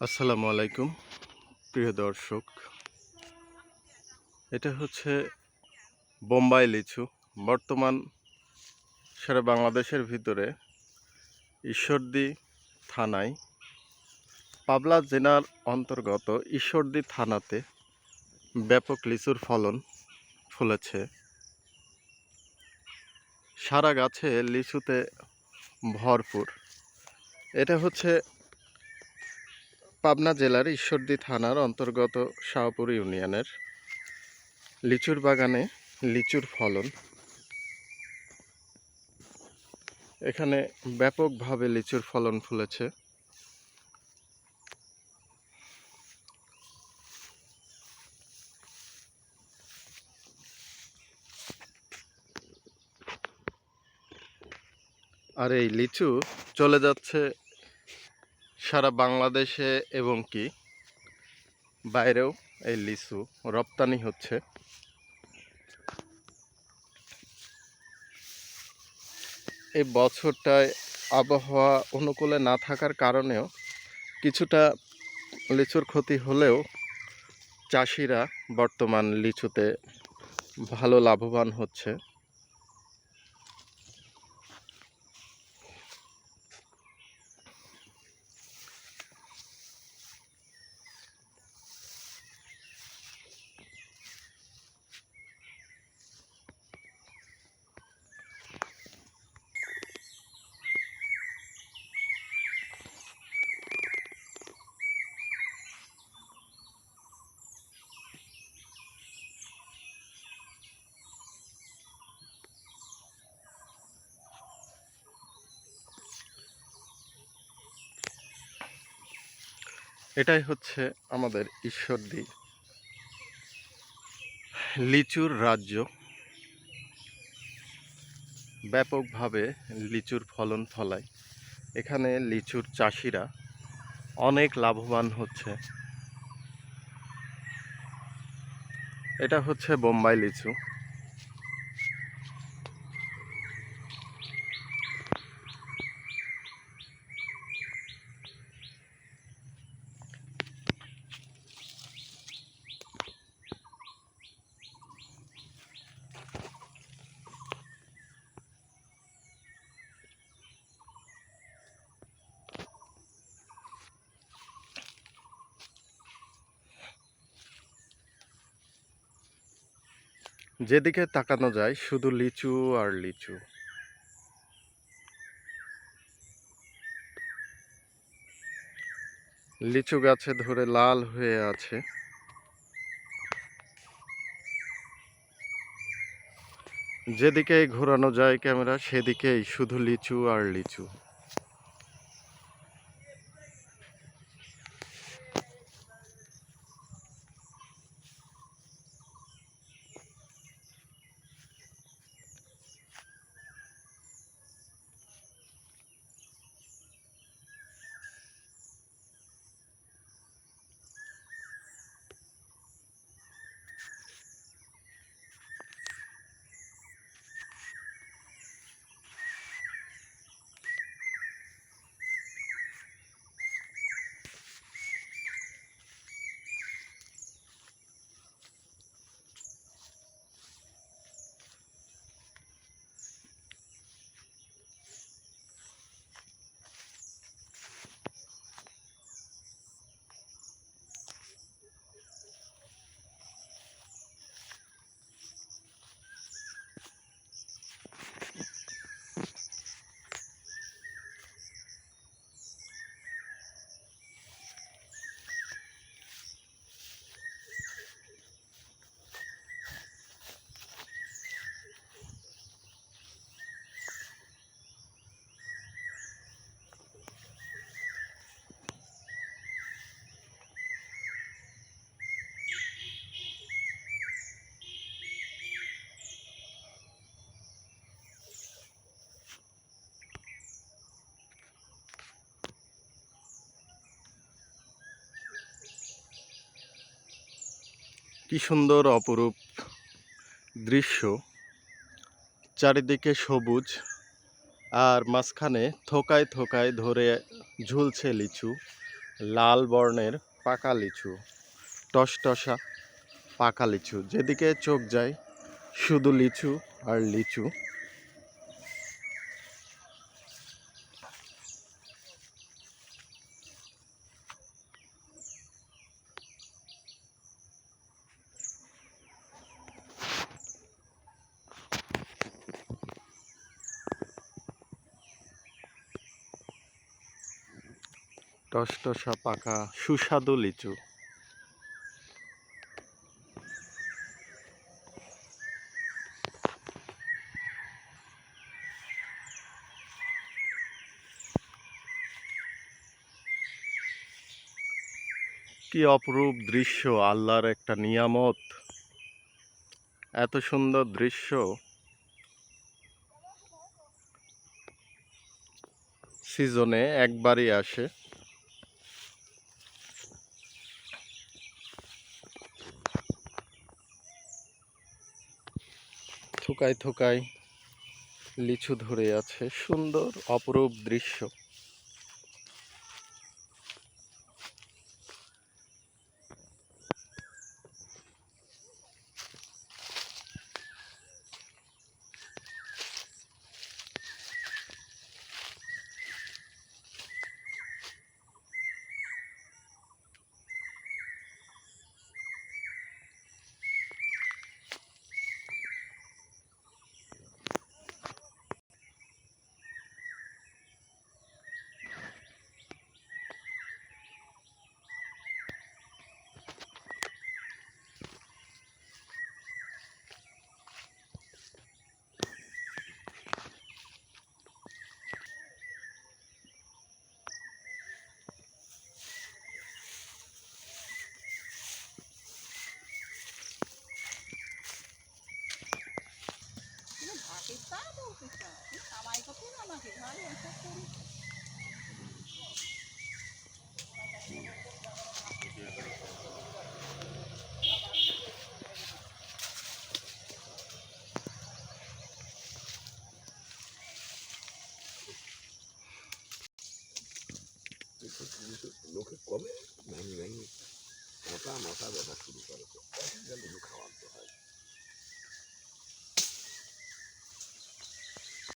আসসালামু আলাইকুম, প্রিয় দর্শক। এটা হচ্ছে বোম্বাই লিচু। বর্তমান সারা বাংলাদেশের ভিতরে ঈশ্বরদী থানায় পাবলা জেলার অন্তর্গত ঈশ্বরদী থানাতে ব্যাপক লিচুর ফলন ফলেছে। সারা গাছে লিচুতে ভরপুর। এটা হচ্ছে পাবনা জেলার ঈশ্বরদী থানার অন্তর্গত শাহপুর ইউনিয়নের লিচুর বাগানে লিচুর ফলন। এখানে ব্যাপকভাবে লিচুর ফলন ফুলেছে। আর এই লিচু চলে যাচ্ছে সারা বাংলাদেশে এবং কি বাইরেও এই লিচু রপ্তানি হচ্ছে। এই বছরটায় আবহাওয়া অনুকূলে না থাকার কারণেও কিছুটা লিচুর ক্ষতি হলেও চাষিরা বর্তমান লিচুতে ভালো লাভবান হচ্ছে। এটাই হচ্ছে আমাদের ঈশ্বর ঈশ্বরদী। লিচুর রাজ্য। ব্যাপকভাবে লিচুর ফলন ফলায়। এখানে লিচুর চাষিরা অনেক লাভবান হচ্ছে। এটা হচ্ছে বোম্বাই লিচু। যেদিকে তাকানো যায় শুধু লিচু আর লিচু। লিচু গাছে ধরে লাল হয়ে আছে। যেদিকেই ঘোরানো যায় ক্যামেরা, সেদিকেই শুধু লিচু আর লিচু। কি সুন্দর অপরূপ দৃশ্য। চারিদিকে সবুজ আর মাঝখানে থোকায় থোকায় ধরে ঝুলছে লিচু, লাল বর্ণের পাকা লিচু, টসটসা পাকা লিচু। যেদিকে চোখ যায় শুধু লিচু আর লিচু। টসটসা পাকা, সুস্বাদু লিচু। কি অপরূপ দৃশ্য, আল্লাহর একটা নিয়ামত। এত সুন্দর দৃশ্য। সিজনে একবারই আসে। থোকায় থোকায় লিচু ধরে আছে সুন্দর অপরূপ দৃশ্য। লোকে কমে ভেঙে ভেঙে মোটা মোটা ব্যথা শুরু করে খাওয়াতে হয়।